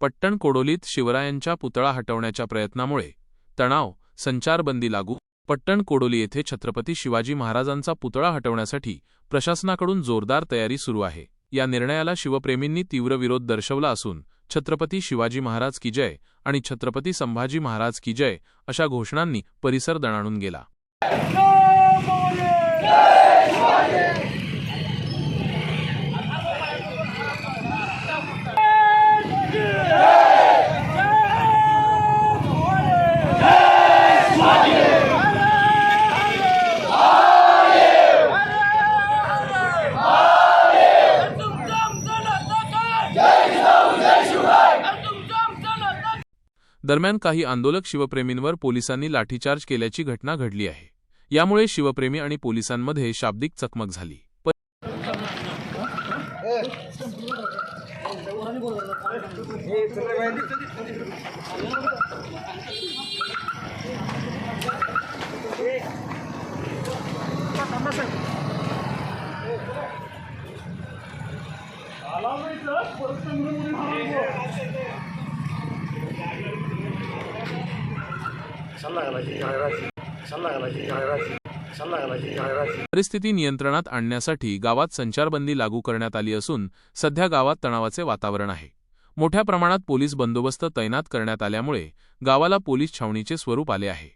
पट्टण कोडोलीत शिवरायांच्या पुतळा हटवण्याच्या प्रयत्नामुळे तणाव संचारबंदी लागू पट्टण कोडोली येथे छत्रपती शिवाजी महाराजांचा पुतळा हटवण्यासाठी प्रशासनाकडून जोरदार तयारी सुरू आहे. या निर्णयाला शिवप्रेमींनी तीव्र विरोध दर्शवला असून छत्रपती शिवाजी महाराज की जय आणि छत्रपती संभाजी महाराज की जय अशा घोषणांनी परिसर दणाणून गेला. दरम्यान काही आंदोलक शिवप्रेमींवर पोलिसांनी लाठीचार्ज केल्याची घटना घडली आहे. यामुळे शिवप्रेमी आणि पोलिसांमध्ये शाब्दिक चकमक झाली. परिस्थिती नियंत्रणात आणण्यासाठी गावात संचारबंदी लागू करण्यात आली असून सध्या गावात तणावाचे वातावरण आहे. मोठ्या प्रमाणात पोलीस बंदोबस्त तैनात करण्यात आल्यामुळे गावाला पोलीस छावणीचे स्वरूप आले आहे.